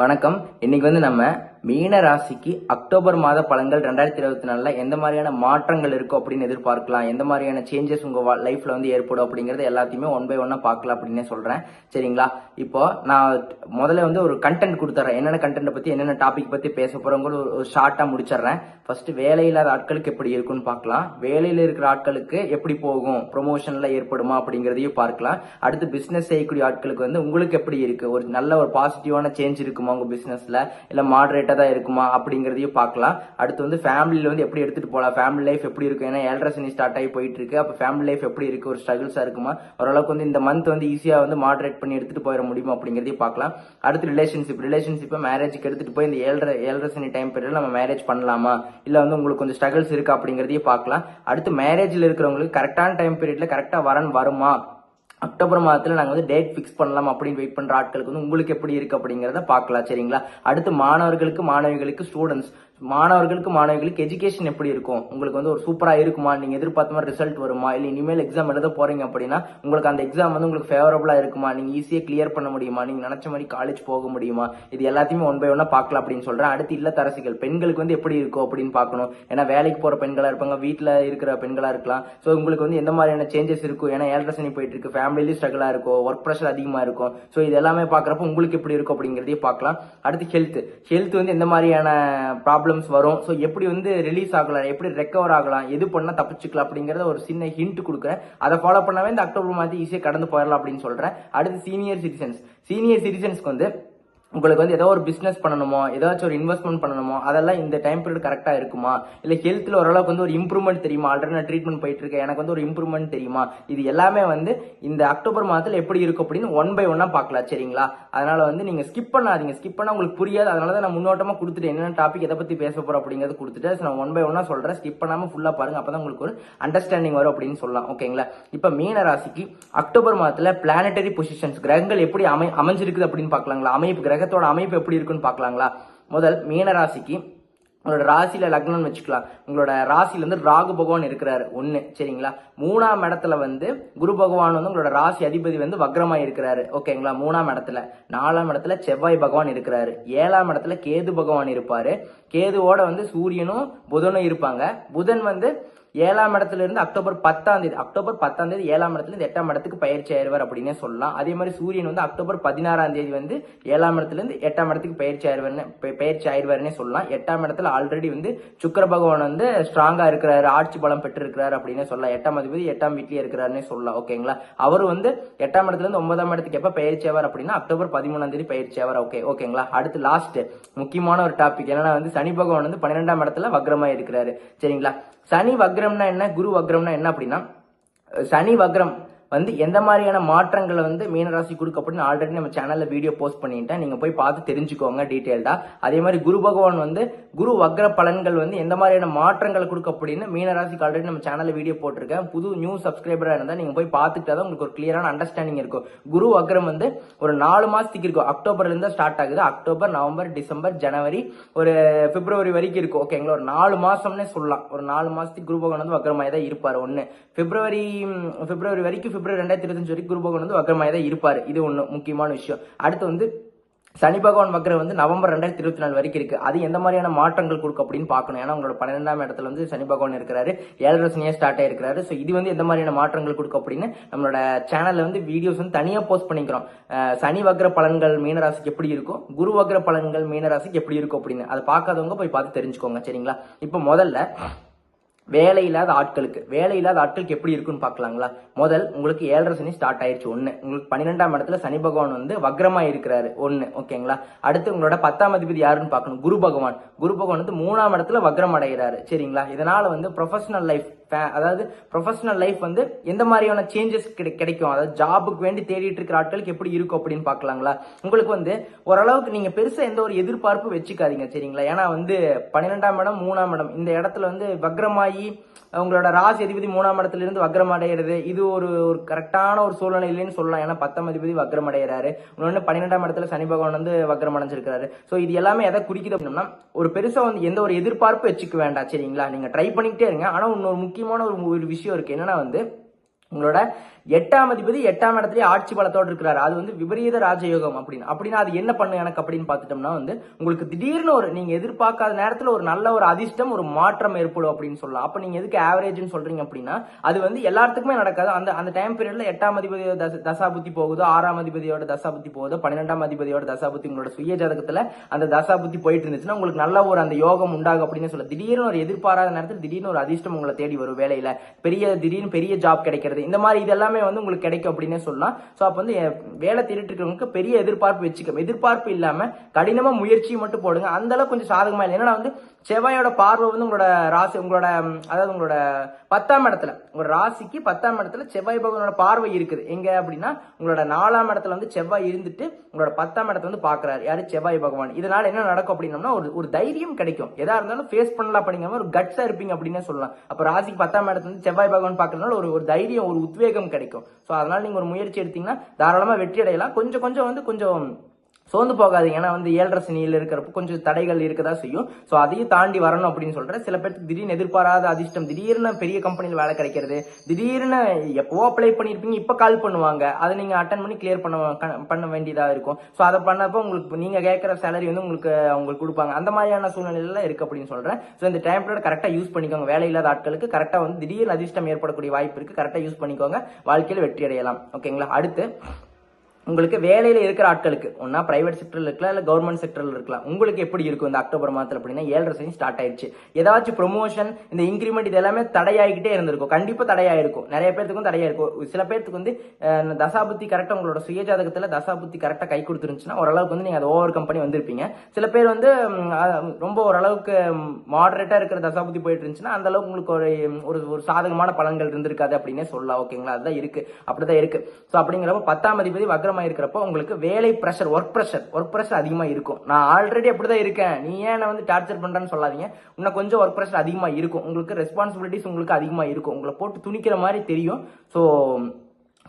வணக்கம். இன்னைக்கு வந்து நம்ம மீன ராசிக்கு அக்டோபர் மாத பலன்கள் ரெண்டாயிரத்தி இருபத்தி நாலில் எந்த மாதிரியான மாற்றங்கள் இருக்கும் அப்படின்னு எதிர்பார்க்கலாம் எந்த மாதிரியான சேஞ்சஸ் உங்க லைஃப்ல வந்து ஏற்படும் அப்படிங்கறது எல்லாத்தையுமே ஒன் பை ஒன்னா பார்க்கலாம் அப்படின்னு சொல்றேன். சரிங்களா? இப்போ நான் முதல்ல வந்து ஒரு கண்டென்ட் கொடுத்துறேன். என்னென்ன கண்டென்ட் பத்தி என்னென்ன டாபிக் பத்தி பேச போறோங்கிற ஒரு ஷார்ட்டா முடிச்சிடுறேன். ஃபர்ஸ்ட் வேலை இல்லாத ஆட்களுக்கு எப்படி இருக்கும்னு பார்க்கலாம். வேலையில் இருக்கிற ஆட்களுக்கு எப்படி போகும்? ப்ரொமோஷன்ல ஏற்படுமா அப்படிங்கிறதையும் பார்க்கலாம். அடுத்து பிசினஸ் செய்யக்கூடிய ஆட்களுக்கு வந்து உங்களுக்கு எப்படி இருக்கு? ஒரு நல்ல ஒரு பாசிட்டிவான சேஞ்ச் இருக்குமா உங்கள் பிஸ்னஸில் இல்லை மாட்ரேட்டாக தான் இருக்குமா? அப்படிங்கிறதையும் பார்க்கலாம். அடுத்து வந்து ஃபேமிலியில் வந்து எப்படி எடுத்துகிட்டு போகலாம் ஃபேமிலி லைஃப் எப்படி இருக்கும்? ஏன்னா ஏழரை சனி ஸ்டார்ட் ஆகி போயிட்டு இருக்கு. அப்போ ஃபேமிலி லைஃப் எப்படி இருக்குது ஒரு ஸ்ட்ரகிள்ஸாக இருக்குமா? ஓரளவுக்கு வந்து இந்த மந்த் வந்து ஈஸியாக வந்து மாடரேட் பண்ணி எடுத்துகிட்டு போயிட முடியுமா? அப்படிங்கிறதையும் பார்க்கலாம். அடுத்து ரிலேஷன்ஷிப் ரிலேஷன்ஷிப்பை மேரேஜ்க்கு எடுத்துகிட்டு போய் இந்த ஏழரை ஏழரை சனி டைம் பீரியடில் நம்ம மேரேஜ் பண்ணலாமா? இல்லை வந்து உங்களுக்கு கொஞ்சம் ஸ்ட்ரகிள்ஸ் இருக்கா? அப்படிங்கிறதையும் பார்க்கலாம். அடுத்து மேரேஜில் இருக்கிறவங்களுக்கு கரெக்டான டைம் பீரியடில் கரெக்டாக வரன் வருமா? அக்டோபர் மாதத்தில் நாங்கள் வந்து டேட் ஃபிக்ஸ் பண்ணலாம் அப்படின்னு வெயிட் பண்ணுற ஆட்களுக்கு வந்து உங்களுக்கு எப்படி இருக்குது அப்படிங்கிறத பார்க்கலாம் சரிங்களா? அடுத்து மாணவர்களுக்கு மாணவிகளுக்கு ஸ்டூடெண்ட்ஸ் மாணவர்களுக்கு மாணவிகளுக்கு எஜுகேஷன் எப்படி இருக்கும்? உங்களுக்கு வந்து ஒரு சூப்பராக இருக்குமா? நீங்கள் எதிர்பார்த்த மாதிரி ரிசல்ட் வருமா? இல்லை இனிமேல் எக்ஸாம் எழுத போகிறீங்க அப்படின்னா உங்களுக்கு அந்த எக்ஸாம் வந்து உங்களுக்கு ஃபேவரபுளாக இருக்குமா? நீங்கள் ஈஸியாக கிளியர் பண்ண முடியுமா? நீங்கள் நினச்ச மாதிரி காலேஜ் போக முடியுமா? இது எல்லாத்தையுமே ஒன் பை ஒன்னாக பார்க்கலாம் அப்படின்னு சொல்கிறேன் அடுத்து இல்லத்தரசிகள். பெண்களுக்கு வந்து எப்படி இருக்கும் அப்படின்னு பார்க்கணும். ஏன்னா வேலைக்கு போகிற பெண்களாக இருப்பாங்க வீட்டில் இருக்கிற பெண்களாக இருக்கலாம். ஸோ உங்களுக்கு வந்து எந்த மாதிரியான சேஞ்சஸ் இருக்கும்? ஏன்னா ஏழரை சனி போயிட்டு இருக்கு. ஃபேமிலியும் ஸ்ட்ரகிளாக இருக்கும் ஒர்க் ப்ரெஷர் அதிகமாக இருக்கும் ஸோ இது எல்லாமே பார்க்குறப்ப உங்களுக்கு எப்படி இருக்கும் அப்படிங்கிறதையும் பார்க்கலாம். அடுத்து ஹெல்த் ஹெல்த் வந்து எந்த மாதிரியான ப்ராப்ளம் ப்ராப்ளம்ஸ் வரும். ஸோ எப்படி வந்து ரிலீஸ் ஆகலாம் எப்படி ரெக்கவர் ஆகலாம் எது பண்ணால் தப்பிச்சுக்கலாம் அப்படிங்கிறத ஒரு சின்ன ஹிண்ட் கொடுக்குறேன். அதை ஃபாலோ பண்ணாவே இந்த அக்டோபர் மாதம் ஈஸியாக கடந்து போயிடலாம் அப்படின்னு சொல்கிறேன் அடுத்து சீனியர் சிட்டிசன்ஸ் சீனியர் சிட்டிசன்ஸ்க்கு வந்து உங்களுக்கு வந்து ஏதோ ஒரு பிஸ்னஸ் பண்ணணுமோ ஏதாச்சும் ஒரு இன்வெஸ்ட்மெண்ட் பண்ணணுமோ அதெல்லாம் இந்த டைம் பீரியட் கரெக்டாக இருக்குமா? இல்லை ஹெல்த்தில் ஓரளவுக்கு வந்து ஒரு இம்ப்ரூவ்மெண்ட் தெரியுமா? ஆல்ரெடி ட்ரீட்மெண்ட் போயிட்டு இருக்கேன் எனக்கு வந்து ஒரு இம்ப்ரூவ்மெண்ட் தெரியுமா? இது எல்லாமே வந்து இந்த அக்டோபர் மாதத்தில் எப்படி இருக்கும் அப்படின்னு ஒன் பை ஒன்னாக பார்க்கலாம் சரிங்களா? அதனால வந்து நீங்கள் ஸ்கிப் பண்ணாதீங்க. ஸ்கிப் பண்ணால் உங்களுக்கு புரியாது. அதனால தான் நான் முன்னோட்டமாக கொடுத்துட்டு என்னென்ன டாபிக் எதை பற்றி பேச போகிறோம் அப்படிங்கறது கொடுத்துட்டு நான் ஒன் பை ஒன்னாக சொல்கிறேன் ஸ்கிப் பண்ணாமல் ஃபுல்லாக பாருங்க. அப்பதான் உங்களுக்கு ஒரு அண்டர்ஸ்டாண்டிங் வரும் அப்படின்னு சொல்லலாம். ஓகேங்களா இப்போ மீன ராசிக்கு அக்டோபர் மாதத்தில் பிளானட்டரி பொசிஷன்ஸ் கிரகங்கள் எப்படி அமை அமைஞ்சிருக்குது அப்படின்னு பார்க்கலாங்களா? அமைப்பு கிரக கிரகத்தோட அமைப்பு எப்படி இருக்குன்னு பார்க்கலாங்களா? முதல் மீன ராசிக்கு உங்களோட ராசியில லக்னம்னு வச்சுக்கலாம். உங்களோட ராசியில இருந்து ராகு பகவான் இருக்கிறாரு. ஒன்று சரிங்களா? மூணாம் இடத்துல வந்து குரு பகவான் வந்து உங்களோட ராசி அதிபதி வந்து வக்ரமா இருக்கிறாரு. ஓகேங்களா? மூணாம் இடத்துல. நாலாம் இடத்துல செவ்வாய் பகவான் இருக்கிறாரு. ஏழாம் இடத்துல கேது பகவான் இருப்பாரு. கேதுவோட வந்து சூரியனும் புதனும் இருப்பாங்க. புதன் வந்து ஏழாம் இடத்துல இருந்து அக்டோபர் பத்தாம் தேதி அக்டோபர் பத்தாம் தேதி ஏழாம் இடத்துல இருந்து எட்டாம் இடத்துக்கு பயிற்சி ஆயிருவார் அப்படின்னே சொல்லலாம். அதே மாதிரி சூரியன் வந்து அக்டோபர் பதினாறாம் தேதி வந்து ஏழாம் இடத்துல இருந்து எட்டாம் இடத்துக்கு பயிற்சி ஆயிடுவார்னு பயிற்சி ஆயிடுவார்னே சொல்லலாம். எட்டாம் இடத்துல ஆல்ரெடி வந்து சுக்கர பகவான் வந்து ஸ்ட்ராங்கா இருக்கிறாரு ஆட்சி பலம் பெற்று இருக்கிறார் அப்படின்னே சொல்லலாம். எட்டாம் அதிபதி எட்டாம் வீட்லயே இருக்கிறாருன்னே சொல்லலாம். ஓகேங்களா அவர் வந்து எட்டாம் இடத்துல இருந்து ஒன்பதாம் இடத்துக்கு எப்ப பயிற்சி ஆவார் அப்படின்னா அக்டோபர் பதிமூணாம் தேதி பயிற்சி ஆவார். ஓகே ஓகேங்களா அடுத்து லாஸ்ட் முக்கியமான ஒரு டாபிக் என்னன்னா வந்து சனி பகவான் வந்து பன்னிரெண்டாம் இடத்துல வக்ரமா இருக்கிறாரு. சரிங்களா? சனி வக்ரம்னா என்ன? குரு வக்ரம்னா என்ன அப்படின்னா சனி வக்ரம் வந்து எந்த மாதிரியான மாற்றங்களை வந்து மீனராசி கொடுக்கப்படின்னு ஆல்ரெடி நம்ம சேனல்ல வீடியோ போஸ்ட் பண்ணிட்டேன். நீங்க போய் பார்த்து தெரிஞ்சுக்கோங்க டீட்டெயில்டா அதே மாதிரி குரு பகவான் வந்து குரு வக்ர பலன்கள் வந்து எந்த மாதிரியான மாற்றங்களை கொடுக்க அப்படின்னு மீனராசிக்கு ஆல்ரெடி நம்ம சேனல்ல வீடியோ போட்டிருக்கேன். புது நியூ சப்ஸ்கிரைபரா இருந்தா நீங்க போய் பார்த்துக்கிட்டா தான் உங்களுக்கு ஒரு கிளியரான அண்டர்ஸ்டாண்டிங் இருக்கும். குரு வக்ரம் வந்து ஒரு நாலு மாசத்துக்கு இருக்கும். அக்டோபர்ல இருந்து ஸ்டார்ட் ஆகுது. அக்டோபர் நவம்பர் டிசம்பர் ஜனவரி ஒரு பிப்ரவரி வரைக்கும் இருக்கும். ஓகேங்களா ஒரு நாலு மாசம்னே சொல்லலாம். ஒரு நாலு மாசத்துக்கு குரு பகவான் வந்து வக்ரமாய் தான் இருப்பாரு. ஒன்று பிப்ரவரி பிப்ரவரி வரைக்கும் பிப்ரவரி ரெண்டாயிரத்தி இருபத்தஞ்சு வரைக்கும் குரு பகவான் வந்து வக்கரமாக தான் இருப்பார். இது ஒன்று முக்கியமான விஷயம். அடுத்து வந்து சனி பகவான் வக்ரம் வந்து நவம்பர் ரெண்டாயிரத்தி இருபத்தி நாலு வரைக்கும் இருக்கு. அது எந்த மாதிரியான மாற்றங்கள் கொடுக்கும் அப்படின்னு பார்க்கணும். ஏன்னா உங்களோட பன்னிரெண்டாம் இடத்துல வந்து சனி பகவான் இருக்கிறாரு. ஏழரை சனியா ஸ்டார்ட் ஆயிருக்கிறாரு. ஸோ இது வந்து எந்த மாதிரியான மாற்றங்கள் கொடுக்கும் அப்படின்னு நம்மளோட சேனல்ல வந்து வீடியோஸ் வந்து தனியாக போஸ்ட் பண்ணிக்கிறோம். சனி வக்ர பலன்கள் மீனராசிக்கு எப்படி இருக்கும் குரு வக்ர பலன்கள் மீனராசிக்கு எப்படி இருக்கும் அப்படின்னு. அதை பார்க்காதவங்க போய் பார்த்து தெரிஞ்சுக்கோங்க. சரிங்களா? இப்போ முதல்ல வேலை இல்லாத ஆட்களுக்கு வேலை இல்லாத ஆட்களுக்கு எப்படி இருக்குன்னு பார்க்கலாங்களா? முதல் உங்களுக்கு ஏழரை சனி ஸ்டார்ட் ஆயிடுச்சு ஒண்ணு. உங்களுக்கு பன்னிரெண்டாம் இடத்துல சனி பகவான் வந்து வக்ரமா இருக்கிறாரு ஒண்ணு. ஓகேங்களா? அடுத்து உங்களோட பத்தாம் அதிபதி யாருன்னு பார்க்கணும்? குரு பகவான். குரு பகவான் வந்து மூணாம் இடத்துல வக்ரம் அடைகிறாரு சரிங்களா? இதனால வந்து ப்ரொஃபஷனல் லைஃப் அதாவது ப்ரொஃபஷனல் லைஃப் வந்து எந்த மாதிரியான சேஞ்சஸ் கிடைக்கும்? அதாவது ஜாபுக்கு வேண்டி தேடிட்டு இருக்கிற ஆட்களுக்கு எப்படி இருக்கும் அப்படின்னு பார்க்கலாங்களா? உங்களுக்கு வந்து ஓரளவுக்கு நீங்கள் பெருசாக எந்த ஒரு எதிர்பார்ப்பு வச்சுக்காதீங்க சரிங்களா? ஏன்னா வந்து பன்னிரெண்டாம் இடம் மூணாம் இடம் இந்த இடத்துல வந்து வக்ரமாயி உங்களோட ராசி அதிபதி மூணாம் இடத்துல இருந்து வக்ரம் அடைகிறது இது ஒரு ஒரு கரெக்டான ஒரு சூழ்நிலை இல்லைன்னு சொல்லலாம். ஏன்னா பத்தாம் அதிபதி வக்ரம் அடைகிறாரு பன்னிரெண்டாம் இடத்துல சனி பகவான் வந்து வக்ரம் அடைஞ்சிருக்காரு ஸோ இது எல்லாமே எதை குறிக்குது அப்படின்னா ஒரு பெருசாக வந்து எந்த ஒரு எதிர்பார்ப்பு வச்சுக்க வேண்டாம் சரிங்களா? நீங்கள் ட்ரை பண்ணிக்கிட்டே இருங்க. ஆனால் இன்னொரு முக்கியமான ஒரு ஒரு விஷயம் இருக்குது என்னன்னா வந்து உங்களோட எட்டாம் அதிபதி எட்டாம் இடத்துலயே ஆட்சி பலத்தோடு இருக்கிறாரு. அது வந்து விபரீத ராஜயோகம் அப்படின்னு. அப்படின்னா அது என்ன பண்ணு எனக்கு அப்படின்னு பார்த்துட்டோம்னா வந்து உங்களுக்கு திடீர்னு ஒரு நீங்க எதிர்பார்க்காத நேரத்தில் ஒரு நல்ல ஒரு அதிர்ஷ்டம் ஒரு மாற்றம் ஏற்படும் அப்படின்னு சொல்லலாம். அப்ப நீங்க எதுக்கு ஆவரேஜ்னு சொல்றீங்க அப்படின்னா அது வந்து எல்லாத்துக்குமே நடக்காது. அந்த அந்த டைம் பீரியட்ல எட்டாம் அதிபதி தசாபுத்தி போகுதோ ஆறாம் அதிபதியோட தசாபுத்தி போகுதோ பன்னிரெண்டாம் அதிபதியோட தசாபுத்தி உங்களோட சுய ஜாதகத்துல அந்த தசாபுத்தி போயிட்டு இருந்துச்சுன்னா உங்களுக்கு நல்ல ஒரு அந்த யோகம் உண்டாகும் அப்படின்னு சொல்ல திடீர்னு ஒரு எதிர்பாராத நேரத்தில் திடீர்னு ஒரு அதிர்ஷ்டம் உங்களை தேடி வரும் வேலையில. பெரிய திடீர்னு பெரிய ஜாப் கிடைக்கிறது. இந்த மாதிரி இது எல்லாமே வந்து உங்களுக்கு கிடைக்கும் அப்படின்னே சொல்லலாம். ஸோ அப்போ வந்து வேலை தேடிட்டு இருக்கிறவங்களுக்கு பெரிய எதிர்பார்ப்பு வச்சுக்க எதிர்பார்ப்பு இல்லாமல் கடினமாக முயற்சியை மட்டும் போடுங்க. அந்த அளவுக்கு கொஞ்சம் சாதகமா இல்லை. ஏன்னா வந்து செவ்வாயோட பார்வை வந்து உங்களோட ராசி உங்களோட அதாவது உங்களோட பத்தாம் இடத்துல உங்களோட ராசிக்கு பத்தாம் இடத்துல செவ்வாய் பகவானோட பார்வை இருக்குது. எங்க அப்படின்னா உங்களோட நாலாம் இடத்துல வந்து செவ்வாய் இருந்துட்டு உங்களோட பத்தாம் இடத்துல வந்து பாக்குறாரு யாரு? செவ்வாய் பகவான். இதனால என்ன நடக்கும் அப்படின்னம்னா ஒரு ஒரு தைரியம் கிடைக்கும். எதா இருந்தாலும் ஃபேஸ் பண்ணலாம் அப்படிங்கிற ஒரு கட்ஸா இருப்பீங்க அப்படின்னே சொல்லலாம். அப்ப ராசிக்கு பத்தாம் இடத்துல வந்து செவ்வாய் பகவான் பாக்குறதுனால ஒரு ஒரு தைரியம் ஒரு உத்வேகம் கிடைக்கும். ஸோ அதனால நீங்க ஒரு முயற்சி எடுத்தீங்கன்னா தாராளமா வெற்றி அடையலாம். கொஞ்சம் கொஞ்சம் வந்து கொஞ்சம் சோர்ந்து போகாதீங்க. ஏன்னா வந்து ஏழரை சனியில் இருக்கிறப்ப கொஞ்சம் தடைகள் இருக்கதா செய்யும். ஸோ அதையும் தாண்டி வரணும் அப்படின்னு சொல்கிறேன் சில பேருக்கு திடீர்னு எதிர்பாராத அதிர்ஷ்டம். திடீர்னு பெரிய கம்பெனியில் வேலை கிடைக்கிறது. திடீர்னு எப்போ அப்ளை பண்ணியிருப்பீங்க இப்போ கால் பண்ணுவாங்க. அதை நீங்கள் அட்டன் பண்ணி கிளியர் பண்ண பண்ண வேண்டியதாக இருக்கும். ஸோ அதை பண்ணப்போ உங்களுக்கு நீங்கள் கேட்குற சேலரி வந்து உங்களுக்கு அவங்களுக்கு கொடுப்பாங்க. அந்த மாதிரியான சூழ்நிலையில இருக்கு அப்படின்னு சொல்கிறேன் ஸோ இந்த டைம் பீரியட் கரெக்டாக யூஸ் பண்ணிக்கோங்க. வேலை இல்லாத ஆட்களுக்கு கரெக்டாக வந்து திடீர்னு அதிர்ஷ்டம் ஏற்படக்கூடிய வாய்ப்பு இருக்குது கரெக்டாக யூஸ் பண்ணிக்கோங்க. வாழ்க்கையில் வெற்றி அடையலாம். ஓகேங்களா அடுத்து உங்களுக்கு வேலையில் இருக்கிற ஆட்களுக்கு ஒன்னா பிரைவேட் செக்டர்ல இருக்கலாம் இல்ல கவர்மெண்ட் செக்டர்ல இருக்கலாம் உங்களுக்கு எப்படி இருக்கும் இந்த அக்டோபர் மாதத்துல அப்படின்னா ஏழரை சனி ஸ்டார்ட் ஆயிடுச்சு ஏதாச்சும் ப்ரொமோஷன் இந்த இன்கிரிமெண்ட் இது எல்லாமே தடையாகிட்டே இருந்திருக்கும். கண்டிப்பா தடையாயிருக்கும். நிறைய பேர்த்துக்கும் தடையாயிருக்கும். சில பேர்த்துக்கு வந்து இந்த தசாபுத்தி கரெக்டா உங்களோட சுயஜாதகத்துல தசாபுத்தி கரெக்டா கை கொடுத்துருந்துச்சுன்னா ஓரளவுக்கு வந்து நீங்க அதை ஓவர் கம்பெனி வந்திருப்பீங்க. சில பேர் வந்து ரொம்ப ஓரளவுக்கு மாடரேட்டா இருக்கிற தசாபுத்தி போயிட்டு இருந்துச்சுன்னா அந்த அளவுக்கு உங்களுக்கு ஒரு ஒரு ஒரு சாதகமான பலன்கள் இருந்திருக்காது அப்படின்னே சொல்லலாம். ஓகேங்களா? அதுதான் இருக்கு. அப்படிதான் இருக்கு. ஸோ அப்படிங்கிறப்ப பத்தாம் அதிபதி வக்ரம் இருக்கிறப்போ உங்களுக்கு வேலை pressure work pressure work pressure அதிகமாக இருக்கும். நான் ஆல்ரெடி அப்படிதான் இருக்கேன். நீ ஏன் வந்து டார்ச்சர் பண்ணுறேன்னு சொல்லாதீங்க. இன்னும் கொஞ்சம் ஒர்க் ப்ரெஷர் அதிகமாக இருக்கும். உங்களுக்கு ரெஸ்பான்சிபிலிட்டிஸ் உங்களுக்கு அதிகமாக இருக்கும். உங்களை போட்டு துணிக்கிற மாதிரி தெரியும். ஸோ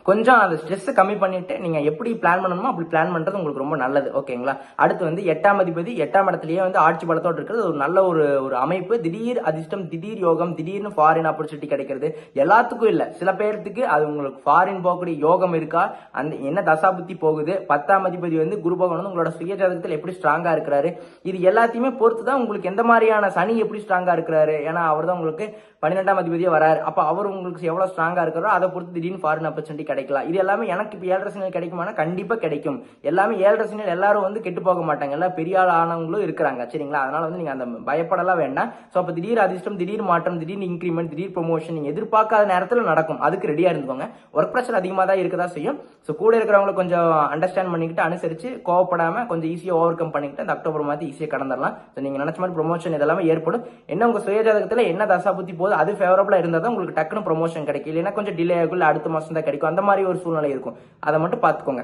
கொஞ்சம் அந்த ஸ்ட்ரெஸ் கம்மி பண்ணிட்டு நீங்க எப்படி பிளான் பண்ணணுமோ அப்படி பிளான் பண்றது உங்களுக்கு ரொம்ப நல்லது. ஓகேங்களா அடுத்து வந்து எட்டாம் அதிபதி எட்டாம் இடத்துலயே வந்து ஆட்சி பலத்தோடு இருக்கிறது. ஒரு நல்ல ஒரு ஒரு அமைப்பு. திடீர் அதிர்ஷ்டம் திடீர் யோகம் திடீர்னு ஃபாரின் ஆப்பர்ச்சுனிட்டி கிடைக்கிறது. எல்லாத்துக்கும் இல்ல. சில பேர்த்துக்கு அது உங்களுக்கு ஃபாரின் போகக்கூடிய யோகம் இருக்கா? அந்த என்ன தசாபுத்தி போகுது? பத்தாம் அதிபதி வந்து குரு பகவான் வந்து உங்களோட சுய ஜாதகத்தில் எப்படி ஸ்ட்ராங்கா இருக்கிறாரு? இது எல்லாத்தையுமே பொறுத்து தான் உங்களுக்கு எந்த மாதிரியான சனி எப்படி ஸ்ட்ராங்கா இருக்கிறாரு? ஏன்னா அவர் தான் உங்களுக்கு பன்னிரெண்டாம் அதிபதியே வராரு. அப்ப அவர் உங்களுக்கு எவ்வளவு ஸ்ட்ராங்கா இருக்கிறோ அதை பொறுத்து திடீர்னு ஃபாரின் ஆப்பர்ச்சுனிட்டி கிடைக்கலாம் இது எல்லாமே எனக்கு இப்போ ஏழரை சனியில் கிடைக்குமானா கண்டிப்பாக கிடைக்கும். எல்லாமே ஏழரை சனியில் எல்லாரும் வந்து கெட்டு போக மாட்டாங்க. எல்லாம் பெரிய ஆள் ஆனவங்களும் இருக்கிறாங்க. சரிங்களா? அதனால வந்து நீங்கள் அந்த பயப்படலாம் வேண்டாம். ஸோ அப்போ திடீர் அதிர்ஷ்டம் திடீர் மாற்றம் திடீர் இன்க்ரிமெண்ட் திடீர் ப்ரொமோஷன் நீங்கள் எதிர்பார்க்காத நேரத்தில் நடக்கும். அதுக்கு ரெடியாக இருந்துக்கோங்க. ஒர்க் ப்ரெஷர் அதிகமாக தான் இருக்கதா செய்யும். ஸோ கூட இருக்கிறவங்களை கொஞ்சம் அண்டர்ஸ்டாண்ட் பண்ணிக்கிட்டு அனுசரித்து கோவப்படாமல் கொஞ்சம் ஈஸியாக ஓவர் கம் பண்ணிக்கிட்டு அந்த அக்டோபர் மாதம் ஈஸியாக கடந்துடலாம். ஸோ நீங்கள் நினச்ச மாதிரி ப்ரொமோஷன் இதெல்லாமே ஏற்படும். என்ன உங்கள் சுயஜாதகத்தில் என்ன தசா புத்தி போகுது? அது ஃபேவரபுளாக இருந்தால் தான் உங்களுக்கு டக்குனு ப்ரொமோஷன் கிடைக்கும். இல்லைன்னா கொஞ்சம் டிலே ஆகும் அடுத்த மாதம் தான் கிடைக்கும். அந்த மாதிரி ஒரு சூழ்நிலை இருக்கும். அதை மட்டும் பார்த்துக்கோங்க.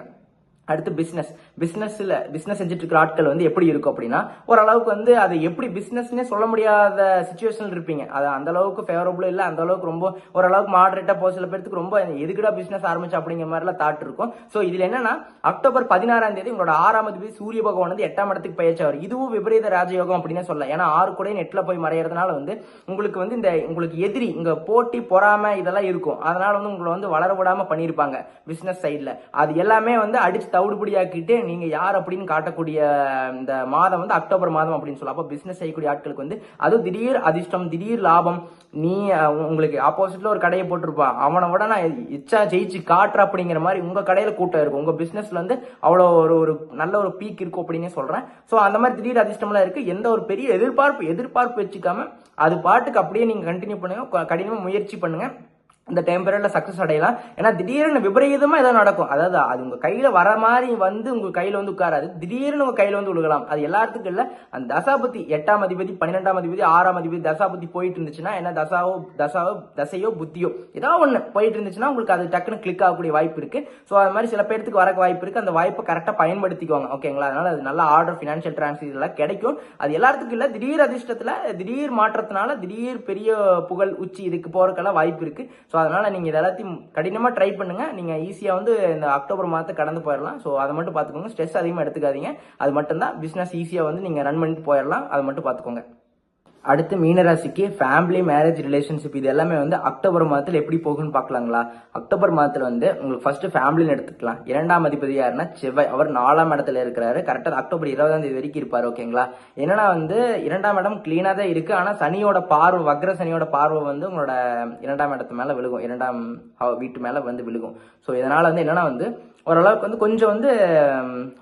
அடுத்து பிஸ்னஸ் பிஸ்னஸில் பிஸ்னஸ் செஞ்சுட்டு இருக்கிற ஆட்கள் வந்து எப்படி இருக்கும் அப்படின்னா ஓரளவுக்கு வந்து அது எப்படி பிஸ்னஸ்னே சொல்ல முடியாத சுச்சுவேஷன் இருப்பீங்க. அது அந்த அளவுக்கு ஃபேவரபுளும் இல்லை அந்த அளவுக்கு ரொம்ப ஓரளவுக்கு மாடரேட்டா போக சில பேருக்கு ரொம்ப எதுக்குடா பிஸ்னஸ் ஆரம்பிச்சு அப்படிங்கிற மாதிரிலாம் தாட் இருக்கும். ஸோ இதுல என்னன்னா அக்டோபர் பதினாறாம் தேதி உங்களோட ஆறாம் தேதி சூரிய பகவான் வந்து எட்டாம் இடத்துக்கு பயிற்சி இதுவும் விபரீத ராஜயோகம் அப்படின்னு சொல்லலாம். ஏன்னா ஆறு கூட நெட்ல போய் மறையறதுனால வந்து உங்களுக்கு வந்து இந்த உங்களுக்கு எதிரி இங்க போட்டி பொறாமை இதெல்லாம் இருக்கும். அதனால வந்து உங்களை வந்து வளர விடாம பண்ணியிருப்பாங்க பிஸ்னஸ் சைட்ல அது எல்லாமே வந்து அடிச்சு தவிடுபடியாக்கிட்டு நீங்க யார் அப்படின்னு காட்டக்கூடிய இந்த மாதம் வந்து அக்டோபர் மாதம் அப்படின்னு சொல்லலாம். அப்போ பிசினஸ் செய்யக்கூடிய ஆட்களுக்கு வந்து அதுவும் திடீர் அதிர்ஷ்டம் திடீர் லாபம். நீ உங்களுக்கு ஆப்போசிட்ல ஒரு கடையை போட்டிருப்பான். அவனை விட நான் இச்சா ஜெயிச்சு காட்டுற அப்படிங்கிற மாதிரி உங்க கடையில கூட்டம் இருக்கும். உங்க பிசினஸ்ல வந்து அவ்வளோ ஒரு ஒரு நல்ல ஒரு பீக் இருக்கும் அப்படின்னு சொல்றேன். ஸோ அந்த மாதிரி திடீர் அதிர்ஷ்டம்லாம் இருக்கு. எந்த ஒரு பெரிய எதிர்பார்ப்பு எதிர்பார்ப்பு வச்சுக்காம அது பாட்டுக்கு அப்படியே நீங்க கண்டினியூ பண்ணுங்க. கடினமாக முயற்சி பண்ணுங்க. இந்த டெம்பரரியில் சக்ஸஸ் அடையலாம். ஏன்னா திடீர்னு விபரீதமாக ஏதோ நடக்கும். அதாவது அது உங்கள் கையில் வர மாதிரி வந்து உங்கள் கையில் வந்து உட்காராது. திடீர்னு உங்கள் கையில் வந்து விழுகலாம் அது எல்லாத்துக்கும் இல்லை. அந்த தசாபதி எட்டாம் அதிபதி பன்னிரெண்டாம் அதிபதி ஆறாம் அதிபதி தசாபதி போயிட்டு இருந்துச்சுன்னா என்ன தசாவோ தசாவோ தசையோ புத்தியோ ஏதோ ஒன்று போயிட்டு இருந்துச்சுன்னா உங்களுக்கு அது டக்குன்னு கிளிக் ஆகக்கூடிய வாய்ப்பு இருக்கு. ஸோ அது மாதிரி சில பேர்த்துக்கு வர வாய்ப்பு இருக்கு. அந்த வாய்ப்பை கரெக்டாக பயன்படுத்திக்கோங்க. ஓகேங்களா அதனால அது நல்ல ஆர்டர் ஃபினான்ஷியல் டிரான்சாக்ஷன் கிடைக்கும். அது எல்லாத்துக்கும் இல்லை. திடீர் அதிர்ஷ்டத்தில் திடீர் மாற்றத்தினால திடீர் பெரிய புகழ் உச்சி இதுக்கு போறதுக்கெல்லாம் வாய்ப்பு இருக்கு. ஸோ அதனால் நீங்கள் இது எல்லாத்தையும் கடினமாக ட்ரை பண்ணுங்கள் நீங்கள் ஈஸியாக வந்து இந்த அக்டோபர் மாதத்தை கடந்து போயிடலாம் ஸோ அதை மட்டும் பார்த்துக்கோங்க ஸ்ட்ரெஸ் அதிகமாக எடுத்துக்காதீங்க. அது மட்டும்தான். பிஸ்னஸ் ஈஸியாக வந்து நீங்கள் ரன் பண்ணிட்டு போயிடலாம் அதை மட்டும் பார்த்துக்கோங்க அடுத்து மீனராசிக்கு ஃபேமிலி மேரேஜ் ரிலேஷன்ஷிப் இது எல்லாமே வந்து அக்டோபர் மாதத்தில் எப்படி போகும்னு பார்க்கலாங்களா? அக்டோபர் மாதத்தில் வந்து உங்களுக்கு ஃபர்ஸ்ட் ஃபேமிலின்னு எடுத்துக்கலாம். இரண்டாம் அதிபதி யாருன்னா செவ்வாய். அவர் நாலாம் இடத்துல இருக்கிறாரு. கரெக்டாக அக்டோபர் இருபதாம் தேதி வரைக்கும் இருப்பார் ஓகேங்களா என்னன்னா வந்து இரண்டாம் இடம் கிளீனாக தான் இருக்கு. ஆனால் சனியோட பார்வை வக்ர சனியோட பார்வை வந்து உங்களோட இரண்டாம் இடத்து மேலே விழுகும். இரண்டாம் வீட்டு மேலே வந்து விழுகும். ஸோ இதனால் வந்து என்னன்னா வந்து ஓரளவுக்கு வந்து கொஞ்சம் வந்து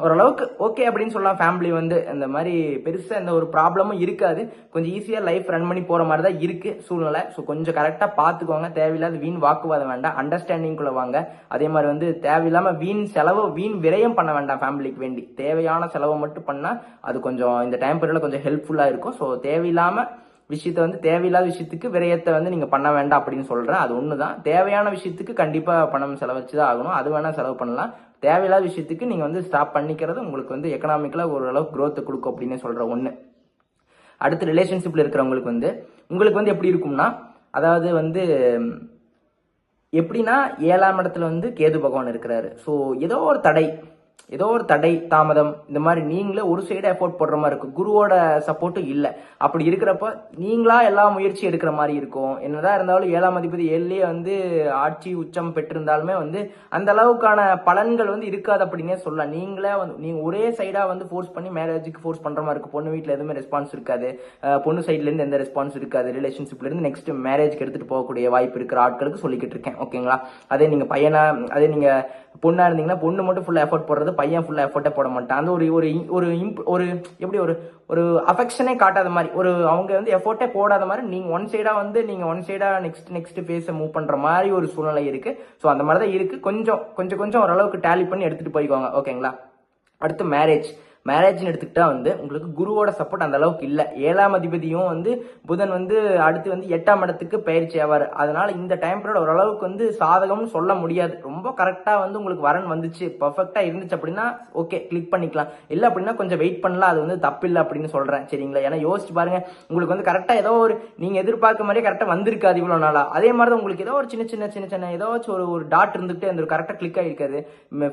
ஓரளவுக்கு ஓகே அப்படின்னு சொல்லலாம். ஃபேமிலி வந்து இந்த மாதிரி பெருசாக எந்த ஒரு ப்ராப்ளமும் இருக்காது. கொஞ்சம் ஈஸியாக லைஃப் ரன் பண்ணி போகிற மாதிரி தான் இருக்குது சூழ்நிலை. ஸோ கொஞ்சம் கரெக்டாக பார்த்துக்கோங்க தேவையில்லாத வீண் வாக்குவாதம் வேண்டாம். அண்டர்ஸ்டாண்டிங்குள்ளே வாங்க. அதே மாதிரி வந்து தேவையில்லாமல் வீண் செலவு வீண் விரயம் பண்ண வேண்டாம் ஃபேமிலிக்கு வேண்டி. தேவையான செலவை மட்டும் பண்ணால் அது கொஞ்சம் இந்த டைம் பீரியடில் கொஞ்சம் ஹெல்ப்ஃபுல்லாக இருக்கும். ஸோ தேவையில்லாமல் விஷயத்த வந்து தேவையில்லாத விஷயத்துக்கு விரயத்தை வந்து நீங்கள் பண்ண வேண்டாம் அப்படின்னு சொல்கிறேன் அது ஒன்று தான் தேவையான விஷயத்துக்கு கண்டிப்பாக பணம் செலவச்சு தான் ஆகணும். அது வேணால் செலவு பண்ணலாம். தேவையில்லாத விஷயத்துக்கு நீங்கள் வந்து ஸ்டாப் பண்ணிக்கிறது உங்களுக்கு வந்து எக்கனாமிக்கலாக ஓரளவு க்ரோத்தை கொடுக்கும் அப்படின்னு சொல்கிற ஒன்று அடுத்து ரிலேஷன்ஷிப்பில் இருக்கிறவங்களுக்கு வந்து உங்களுக்கு வந்து எப்படி இருக்கும்னா அதாவது வந்து எப்படின்னா ஏழாம் இடத்துல வந்து கேது பகவான் இருக்கிறாரு. ஸோ ஏதோ ஒரு தடை. ஏதோ ஒரு தடை தாமதம் இந்த மாதிரி நீங்களே ஒரு சைடு எஃபோர்ட் போடுற மாதிரி இருக்கும். குருவோட சப்போர்ட்டும் இல்லை. அப்படி இருக்கிறப்ப நீங்களா எல்லா முயற்சி எடுக்கிற மாதிரி இருக்கும். என்னதான் இருந்தாலும் ஏழாம் அதிபதி ஏழுலேயே வந்து ஆட்சி உச்சம் பெற்றிருந்தாலுமே வந்து அந்த அளவுக்கான பலன்கள் வந்து இருக்காது அப்படின்னே சொல்லலாம். நீங்களே வந்து நீங்க ஒரே சைடா வந்து ஃபோர்ஸ் பண்ணி மேரேஜுக்கு ஃபோர்ஸ் பண்ற மாதிரி இருக்கும். பொண்ணு வீட்டில் எதுவுமே ரெஸ்பான்ஸ் இருக்காது. பொண்ணு சைட்ல இருந்து எந்த ரெஸ்பான்ஸ் இருக்காது. ரிலேஷன்ஷிப்ல இருந்து நெக்ஸ்ட் மேரேஜ்க்கு எடுத்துட்டு போகக்கூடிய வாய்ப்பு இருக்கிற ஆட்களுக்கு சொல்லிக்கிட்டு இருக்கேன். ஓகேங்களா அதே நீங்க பையனை அதே நீங்க பொண்ணாக இருந்தீங்கன்னா பொண்ணு மட்டும் ஃபுல்லாக எஃபோர்ட் போடுறது பையன் ஃபுல்லாக எஃபோர்ட்டே போட மாட்டான். அந்த ஒரு ஒரு ஒரு imp- ஒரு எப்படி ஒரு ஒரு அஃபெக்ஷனே காட்டாத மாதிரி ஒரு அவங்க வந்து எஃபோர்ட்டே போடாத மாதிரி நீங்கள் ஒன் சைடாக வந்து நீங்கள் ஒன் சைடாக நெக்ஸ்ட் நெக்ஸ்ட் ஃபேஸை மூவ் பண்ணுற மாதிரி ஒரு சூழ்நிலை இருக்குது ஸோ அந்த மாதிரி தான் இருக்குது கொஞ்சம் கொஞ்சம் கொஞ்சம் ஓரளவுக்கு டேலி பண்ணி எடுத்துகிட்டு போய்க்குவாங்க ஓகேங்களா அடுத்து மேரேஜ் மேரேஜ்னு எடுத்துக்கிட்டா வந்து உங்களுக்கு குருவோட சப்போர்ட் அந்த அளவுக்கு இல்லை. ஏழாம் அதிபதியும் வந்து புதன் வந்து அடுத்து வந்து எட்டாம் இடத்துக்கு பயிற்சி ஆவார். அதனால இந்த டைம் பீரியட் ஓரளவுக்கு வந்து சாதகம்னு சொல்ல முடியாது. ரொம்ப கரெக்டாக வந்து உங்களுக்கு வரன் வந்துச்சு. பர்ஃபெக்டாக இருந்துச்சு அப்படின்னா ஓகே கிளிக் பண்ணிக்கலாம். இல்லை அப்படின்னா கொஞ்சம் வெயிட் பண்ணலாம். அது வந்து தப்பு இல்லை அப்படின்னு சொல்கிறேன் சரிங்களா? ஏன்னா யோசிச்சு பாருங்க. உங்களுக்கு வந்து கரெக்டாக ஏதோ ஒரு நீங்கள் எதிர்பார்க்க மாதிரியே கரெக்டாக வந்திருக்காது இவ்வளோ நாளாக அதே மாதிரி தான் உங்களுக்கு ஏதோ ஒரு சின்ன சின்ன சின்ன சின்ன ஏதாச்சும் ஒரு ஒரு டாட் இருந்துகிட்டே அந்த கரெக்டாக கிளிக் ஆகிருக்காது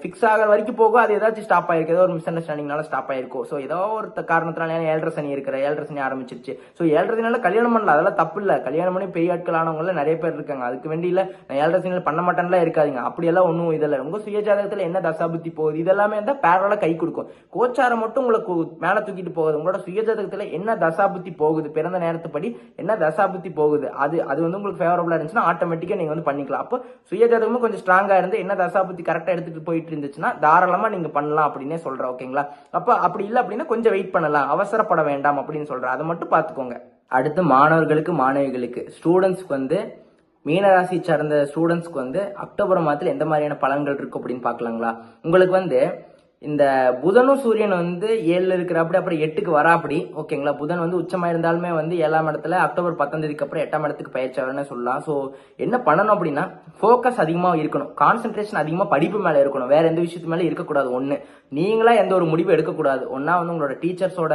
ஃபிக்ஸ் ஆகிற வரைக்கும் போகும். அது ஏதாச்சும் ஸ்டாப் ஆகிருக்கு ஏதோ ஒரு மிஸ் அண்டர்ஸ்டாண்டிங்னால ஸ்டாப் ஆயிருக்கும் ஸோ ஏதோ ஒரு காரணத்தினால ஏன்னா ஏழரை சனி இருக்கிற ஏழரை சனி ஆரம்பிச்சிருச்சு. ஸோ ஏழரை சனியால கல்யாணம் பண்ணல. அதெல்லாம் தப்பு இல்லை கல்யாணம் பண்ணி பெரிய ஆட்கள் ஆனவங்கள நிறைய பேர் இருக்காங்க. அதுக்கு வேண்டி இல்லை நான் ஏழரை சனியில் பண்ண மாட்டேன்லாம் இருக்காதிங்க. அப்படியெல்லாம் ஒன்றும் இதில் உங்க சுயஜாதகத்தில் என்ன தசாபுத்தி போகுது? இதெல்லாமே இருந்தால் பேரலாக கை கொடுக்கும். கோச்சாரம் மட்டும் உங்களுக்கு மேலே தூக்கிட்டு போகுது. உங்களோட சுயஜாதகத்தில் என்ன தசாபுத்தி போகுது? பிறந்த நேரத்துப்படி என்ன தசாபுத்தி போகுது? அது அது வந்து உங்களுக்கு ஃபேவரபுளாக இருந்துச்சுன்னா ஆட்டோமேட்டிக்காக நீங்கள் வந்து பண்ணிக்கலாம். அப்போ சுயஜாதகமும் கொஞ்சம் ஸ்ட்ராங்காக இருந்து என்ன தசாபுத்தி கரெக்டாக எடுத்துகிட்டு போயிட்டு இருந்துச்சுன்னா தாராளமாக நீங்கள் பண்ணலாம் அப்படின்னே சொல்கிறேன் ஓகேங்களா அப்போ அப்படி இல்லை அப்படின்னா கொஞ்சம் வெயிட் பண்ணலாம். அவசரப்பட வேண்டாம் அப்படின்னு சொல்கிறேன் அதை மட்டும் பார்த்துக்கோங்க. அடுத்து மாணவர்களுக்கு மாணவிகளுக்கு. ஸ்டூடெண்ட்ஸ்க்கு வந்து மீனராசி சார்ந்த ஸ்டூடெண்ட்ஸ்க்கு வந்து அக்டோபர் மாதத்தில் எந்த மாதிரியான பலன்கள் இருக்கு அப்படின்னு பார்க்கலாங்களா? உங்களுக்கு வந்து இந்த புதனும் சூரியன் வந்து ஏழில் இருக்கிறப்படி அப்புறம் எட்டுக்கு வராப்படி. ஓகேங்களா? புதன் வந்து உச்சமாக இருந்தாலுமே வந்து ஏழாம் இடத்துல அக்டோபர் பத்தாம் தேதிக்கு அப்புறம் எட்டாம் இடத்துக்கு பயிற்சியாளர்னு சொல்லலாம். ஸோ என்ன பண்ணணும் அப்படின்னா ஃபோக்கஸ் அதிகமாக இருக்கணும். கான்சென்ட்ரேஷன் அதிகமாக படிப்பு மேலே இருக்கணும். வேற எந்த விஷயத்து மேலே இருக்கக்கூடாது. ஒன்று நீங்களா எந்த ஒரு முடிவு எடுக்கக்கூடாது. ஒன்றா வந்து உங்களோட டீச்சர்ஸோட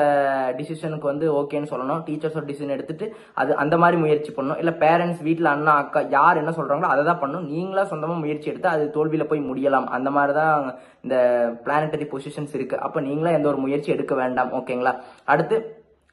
டிசிஷனுக்கு வந்து ஓகேன்னு சொல்லணும். டீச்சர்ஸோட டிசிஷன் எடுத்துட்டு அது அந்த மாதிரி முயற்சி பண்ணணும். இல்லை பேரண்ட்ஸ் வீட்டில் அண்ணா அக்கா யார் என்ன சொல்கிறாங்களோ அதை தான் பண்ணணும். நீங்களா சொந்தமாக முயற்சி எடுத்து அது தோல்வியில் போய் முடியலாம். அந்த மாதிரி தான் இந்த பிளானட்டரி பொசிஷன்ஸ் இருக்குது அப்போ நீங்களாம் எந்த ஒரு முயற்சி எடுக்க வேண்டாம். ஓகேங்களா அடுத்து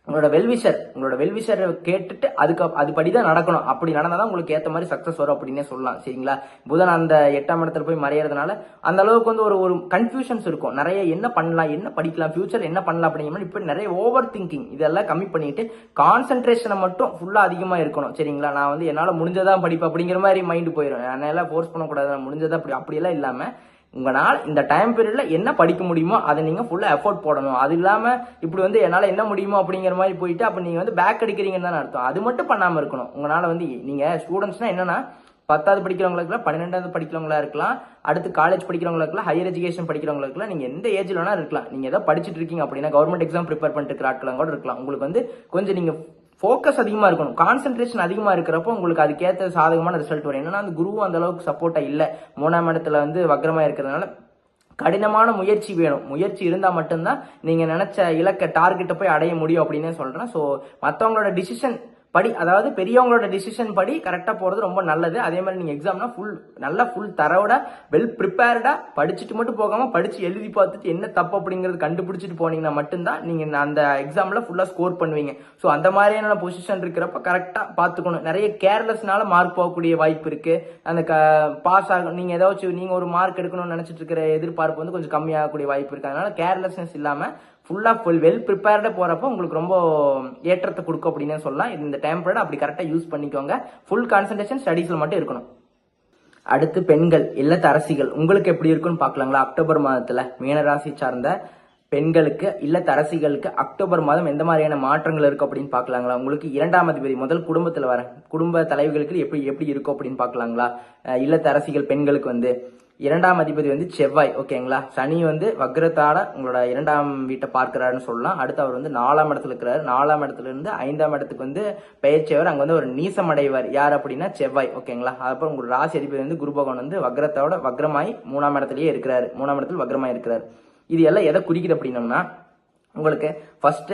உங்களோட வெல்விஷர் உங்களோட வெல்விஷரை கேட்டுட்டு அதுக்கு அதுபடி தான் நடக்கணும். அப்படி நடந்தால் தான் உங்களுக்கு ஏற்ற மாதிரி சக்ஸஸ் வரும் அப்படின்னே சொல்லலாம். சரிங்களா? புதன் அந்த எட்டாம் இடத்துல போய் மறையறதுனால அந்த அளவுக்கு வந்து ஒரு ஒரு கன்ஃபியூஷன்ஸ் இருக்கும். நிறைய என்ன பண்ணலாம் என்ன படிக்கலாம் ஃபியூச்சர் என்ன பண்ணலாம் அப்படிங்கிற மாதிரி இப்போ நிறைய ஓவர் திங்கிங் இதெல்லாம் கம்மி பண்ணிட்டு கான்சென்ட்ரேஷனை மட்டும் ஃபுல்லாக அதிகமாக இருக்கணும். சரிங்களா? நான் வந்து என்னால் முடிஞ்சதான் படிப்பேன் அப்படிங்கிற மாதிரி மைண்டு போயிடும் என்னால் ஃபோர்ஸ் பண்ணக்கூடாது. நான் முடிஞ்சதா அப்படி அப்படியெல்லாம் இல்லாமல் உங்களால் இந்த டைம் பீரியடில் என்ன படிக்க முடியுமோ அதை நீங்கள் ஃபுல்லாக எஃபோர்ட் போடணும். அது இல்லாமல் இப்படி வந்து என்னால் என்ன முடியுமோ அப்படிங்கிற மாதிரி போயிட்டு அப்போ நீங்கள் வந்து பேக் அடிக்கிறீங்கன்னு தானே அர்த்தம். அது மட்டும் பண்ணாமல் இருக்கணும். உங்களால் வந்து நீங்கள் ஸ்டூடெண்ட்ஸ்னால் என்னென்னா பத்தாவது படிக்கிறவங்களுக்குலாம் பன்னெண்டாவது படிக்கிறவங்களா இருக்கலாம் அடுத்து காலேஜ் படிக்கிறவங்களுக்குலாம் ஹையர் எஜுகேஷன் படிக்கிறவங்களுக்குலாம் நீங்கள் எந்த ஏஜில் வேணால் இருக்கலாம். நீங்கள் ஏதோ படிச்சுட்டு இருக்கீங்க அப்படின்னா கவர்மெண்ட் எக்ஸாம் ப்ரிப்பேர் பண்ணிட்டு இருக்கிற ஆட்களும் கூட இருக்கலாம். உங்களுக்கு வந்து கொஞ்சம் நீங்கள் ஃபோக்கஸ் அதிகமாக இருக்கணும். கான்சென்ட்ரேஷன் அதிகமாக இருக்கிறப்போ உங்களுக்கு அதுக்கேற்ற சாதகமான ரிசல்ட் வரும். என்னன்னா அந்த குருவும் அந்த அளவுக்கு சப்போர்ட்டாக இல்லை. மூணாம் இடத்துல வந்து வக்ரமாக இருக்கிறதுனால கடினமான முயற்சி வேணும். முயற்சி இருந்தால் மட்டும்தான் நீங்கள் நினைச்ச இலக்கை டார்கெட்டை போய் அடைய முடியும் அப்படின்னே சொல்கிறேன் ஸோ மற்றவங்களோட டிசிஷன் படி அதாவது பெரியவங்களோட டிசிஷன் படி கரெக்டாக போகிறது ரொம்ப நல்லது. அதே மாதிரி நீங்கள் எக்ஸாம்னா ஃபுல் நல்லா ஃபுல் தரவோட வெல் ப்ரிப்பேர்டாக படிச்சுட்டு மட்டும் போகாமல் படித்து எழுதி பார்த்துட்டு என்ன தப்பு அப்படிங்கிறது கண்டுபிடிச்சிட்டு போனீங்கன்னா மட்டும்தான் நீங்கள் அந்த எக்ஸாமில் ஃபுல்லாக ஸ்கோர் பண்ணுவீங்க. ஸோ அந்த மாதிரியான பொசிஷன் இருக்கிறப்ப கரெக்டாக பார்த்துக்கணும். நிறைய கேர்லெஸ்னால மார்க் போகக்கூடிய வாய்ப்பு இருக்குது அந்த க பாஸ் ஆகும் நீங்கள் ஏதாச்சும் நீங்கள் ஒரு மார்க் எடுக்கணும்னு நினச்சிட்டு இருக்கிற எதிர்பார்ப்பு வந்து கொஞ்சம் கம்மியாகக்கூடிய வாய்ப்பு இருக்குது அதனால கேர்லெஸ்னஸ் இல்லாமல் ஃபுல்லாக ஃபுல் வெல் ப்ரிப்பேர்டாக போகிறப்போ உங்களுக்கு ரொம்ப ஏற்றத்தை கொடுக்கும் அப்படின்னு சொல்லலாம். இந்த டைம் பீரியட் அப்படி கரெக்டாக யூஸ் பண்ணிக்கோங்க. ஃபுல் கான்சன்ட்ரேஷன் ஸ்டடீஸில் மட்டும் இருக்கணும். அடுத்து பெண்கள் இல்லத்தரசிகள் உங்களுக்கு எப்படி இருக்குன்னு பார்க்கலாங்களா? அக்டோபர் மாதத்தில் மீனராசி சார்ந்த பெண்களுக்கு இல்லத்தரசிகளுக்கு அக்டோபர் மாதம் எந்த மாதிரியான மாற்றங்கள் இருக்கு அப்படின்னு பார்க்கலாங்களா? உங்களுக்கு இரண்டாம் அதிபதி முதல் குடும்பத்தில் வர குடும்ப தலைவர்களுக்கு எப்படி எப்படி இருக்கும் அப்படின்னு பார்க்கலாங்களா? இல்லத்தரசிகள் பெண்களுக்கு வந்து இரண்டாம் அதிபதி வந்து செவ்வாய் ஓகேங்களா? சனி வந்து வக்ரத்தால உங்களோட இரண்டாம் வீட்டை பார்க்கிறாருன்னு சொல்லலாம். அடுத்து அவர் வந்து நாலாம் இடத்துல இருக்கிறாரு. நாலாம் இடத்துல இருந்து ஐந்தாம் இடத்துக்கு வந்து பெயர்ச்சியவர் அங்க வந்து ஒரு நீசம் அடைவார். யார் அப்படின்னா செவ்வாய் ஓகேங்களா? அப்புறம் உங்களோட ராசி அதிபதி வந்து குரு பகவான் வந்து வக்ரத்தோட வக்ரமாய் மூணாம் இடத்துலயே இருக்கிறாரு. மூணாம் இடத்துல வக்ரமாய் இருக்கிறார். இது எல்லாம் எதை குறிக்குது அப்படின்னம்னா உங்களுக்கு ஃபர்ஸ்ட்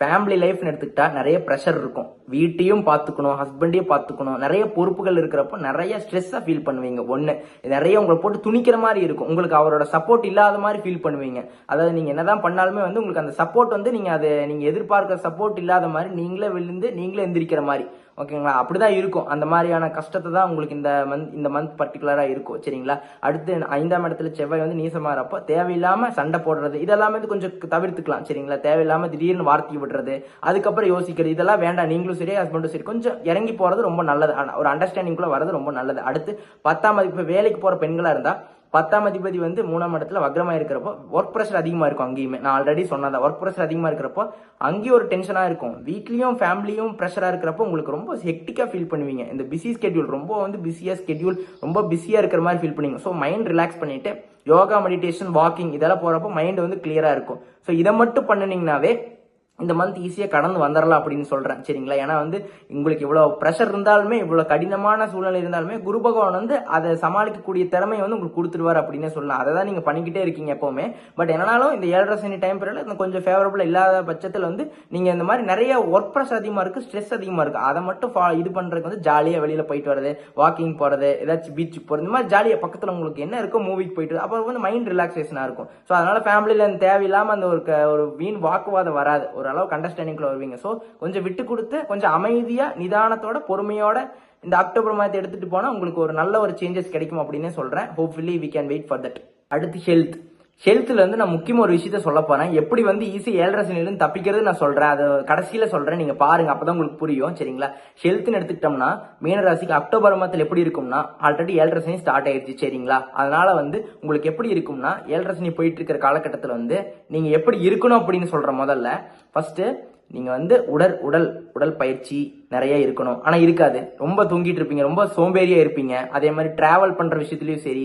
ஃபேமிலி லைஃப்னு எடுத்துக்கிட்டா நிறைய ப்ரெஷர் இருக்கும். வீட்டையும் பார்த்துக்கணும் ஹஸ்பண்டையும் பார்த்துக்கணும். நிறைய பொறுப்புகள் இருக்கிறப்போ நிறைய ஸ்ட்ரெஸ்ஸாக ஃபீல் பண்ணுவீங்க. ஒன்று நிறைய உங்களை போட்டு துணிக்கிற மாதிரி இருக்கும். உங்களுக்கு அவரோட சப்போர்ட் இல்லாத மாதிரி ஃபீல் பண்ணுவீங்க. அதாவது நீங்கள் என்னதான் பண்ணாலுமே வந்து உங்களுக்கு அந்த சப்போர்ட் வந்து நீங்கள் அதை நீங்கள் எதிர்பார்க்குற சப்போர்ட் இல்லாத மாதிரி நீங்களே விழுந்து நீங்களே எந்திரிக்கிற மாதிரி. ஓகேங்களா? அப்படிதான் இருக்கும். அந்த மாதிரியான கஷ்டத்தை தான் உங்களுக்கு இந்த மந்த் இந்த மந்த் பர்டிகுலராக இருக்கும். சரிங்களா? அடுத்து ஐந்தாம் இடத்துல செவ்வாய் வந்து நீசமாகறப்போ தேவையில்லாமல் சண்டை போடுறது இதெல்லாமே வந்து கொஞ்சம் தவிர்த்துக்கலாம். சரிங்களா? தேவையில்லாமல் திடீர்னு வார்த்தை விடுறது அதுக்கப்புறம் யோசிக்கிறது இதெல்லாம் வேண்டாம். நீங்களும் சரி ஹஸ்பண்டும் சரி கொஞ்சம் இறங்கி போகிறது ரொம்ப நல்லது. ஆனால் ஒரு அண்டர்ஸ்டாண்டிங்குள்ள வரது ரொம்ப நல்லது. அடுத்து பத்தாம் மதிப்பு வேலைக்கு போகிற பெண்களாக இருந்தால் பத்தாம் அதிபதி வந்து மூணாம் இடத்துல வக்ரமா இருக்கிறப்போ ஒர்க் ப்ரெஷர் அதிகமா இருக்கும் அங்கேயுமே. நான் ஆல்ரெடி சொன்னதான் ஒர்க் ப்ரெஷர் அதிகமா இருக்கிறப்போ அங்கேயும் ஒரு டென்ஷனா இருக்கும். வீட்லயும் ஃபேமிலியும் ப்ரெஷரா இருக்கிறப்போ உங்களுக்கு ரொம்ப ஹெக்டிக்கா ஃபீல் பண்ணுவீங்க. இந்த பிஸி ஸ்கெட்யூல் ரொம்ப வந்து பிஸியா ஸ்கெட்யூல் ரொம்ப பிஸியா இருக்கிற மாதிரி ஃபீல் பண்ணுவீங்க. ஸோ மைண்ட் ரிலாக்ஸ் பண்ணிட்டு யோகா மெடிடேஷன் வாக்கிங் இதெல்லாம் போறப்போ மைண்ட் வந்து கிளியரா இருக்கும். ஸோ இதை மட்டும் பண்ணுனீங்கனாவே இந்த மந்த் ஈஸியாக கடந்து வந்துடலாம் அப்படின்னு சொல்கிறேன் சரிங்களா? ஏன்னா வந்து உங்களுக்கு இவ்வளோ ப்ரெஷர் இருந்தாலுமே இவ்வளோ கடினமான சூழ்நிலை இருந்தாலுமே குரு பகவான் வந்து அதை சமாளிக்கக்கூடிய திறமையை வந்து உங்களுக்கு கொடுத்துருவார் அப்படின்னே சொல்லலாம். அதை தான் நீங்கள் பண்ணிக்கிட்டே இருக்கீங்க எப்போவுமே. பட் என்னனாலும் இந்த ஏழரை சனி டைம் பீரியடில் கொஞ்சம் ஃபேவரபுள் இல்லாத பட்சத்தில் வந்து நீங்கள் இந்த மாதிரி நிறைய ஒர்க் ப்ரெஷர் அதிகமாக இருக்குது ஸ்ட்ரெஸ் அதிகமாக இருக்குது அதை மட்டும் ஃபா இது பண்ணுறதுக்கு வந்து ஜாலியாக வெளியில் போயிட்டு வரது வாக்கிங் போகிறது ஏதாச்சும் பீச்சுக்கு போகிறது இந்த மாதிரி ஜாலியாக பக்கத்தில் உங்களுக்கு என்ன இருக்கோ மூவிக்கு போயிட்டு வரது. அப்போ வந்து மைண்ட் ரிலாக்ஸேஷனாக இருக்கும். ஸோ அதனால் ஃபேமிலியில் தேவையில்லாமல் அந்த ஒரு க- ஒரு வீண் வாக்குவாதம் வராது. ஒரு ஓரளவுக்கு அண்டர்ஸ்டாண்டிங்ல வருவீங்க. ஸோ கொஞ்சம் விட்டு கொடுத்து கொஞ்சம் அமைதியாக நிதானத்தோட பொறுமையோட இந்த அக்டோபர் மாதத்தை எடுத்துட்டு போனால் உங்களுக்கு ஒரு நல்ல ஒரு சேஞ்சஸ் கிடைக்கும் அப்படின்னே சொல்கிறேன் hopefully we can wait for that அடுத்து ஹெல்த் ஹெல்த்தில் வந்து நான் முக்கியமாக ஒரு விஷயத்த சொல்ல போகிறேன் எப்படி வந்து ஈஸி ஏழரை சனிலிருந்து தப்பிக்கிறது நான் சொல்றேன். அது சொல்கிறேன் நீங்கள் பாருங்கள் அப்போ தான் உங்களுக்கு புரியும். சரிங்களா? ஹெல்த்னு எடுத்துக்கிட்டோம்னா மீனராசிக்கு அக்டோபர் மாதத்தில் எப்படி இருக்கும்னா ஆல்ரெடி ஏழரை சனி ஸ்டார்ட் ஆயிடுச்சு சரிங்களா? அதனால் வந்து உங்களுக்கு எப்படி இருக்கும்னா ஏழரை சனி போயிட்டு இருக்கிற காலகட்டத்தில் வந்து நீங்கள் எப்படி இருக்கணும் அப்படின்னு சொல்கிற முதல்ல ஃபஸ்ட்டு நீங்கள் வந்து உடல் உடல் உடல் பயிற்சி நிறைய இருக்கணும். ஆனால் இருக்காது. ரொம்ப தூங்கிட்டு இருப்பீங்க. ரொம்ப சோம்பேறியாக இருப்பீங்க. அதே மாதிரி ட்ராவல் பண்ணுற விஷயத்துலையும் சரி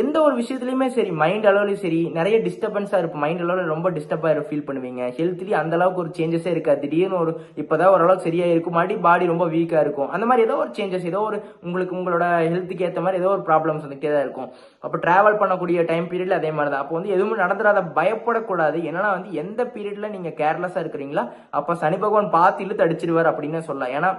எந்த ஒரு விஷயத்துலையுமே சரி மைண்ட் அளவுலையும் சரி நிறைய டிஸ்டர்பன்ஸாக இருக்கும் மைண்ட் அளவில் ரொம்ப டிஸ்டர்பா ஃபீல் பண்ணுவீங்க. ஹெல்த்லேயும் அந்த அளவுக்கு ஒரு சேஞ்சஸே இருக்காது. திடீர்னு ஒரு இப்பதான் ஓரளவுக்கு சரியாக இருக்கும் மறுபடியும் பாடி ரொம்ப வீக்காக இருக்கும். அந்த மாதிரி ஏதோ ஒரு சேஞ்சஸ் ஏதோ ஒரு உங்களுக்கு உங்களோட ஹெல்த்துக்கு ஏற்ற மாதிரி ஏதோ ஒரு ப்ராப்ளம்ஸ் வந்துட்டே தான் இருக்கும். அப்போ ட்ராவல் பண்ணக்கூடிய டைம் பீரியடில் அதே மாதிரி தான் அப்போ வந்து எதுவுமே நடந்துடாத பயப்படக்கூடாது. என்னன்னா வந்து எந்த பீரியடில் நீங்கள் கேர்லெஸ்ஸாக இருக்கிறீங்களா அப்போ சனி பகவான் பார்த்து இழுத்து அடிச்சிடுவார் அப்படின்னு சொல்லலாம். ஏன்னா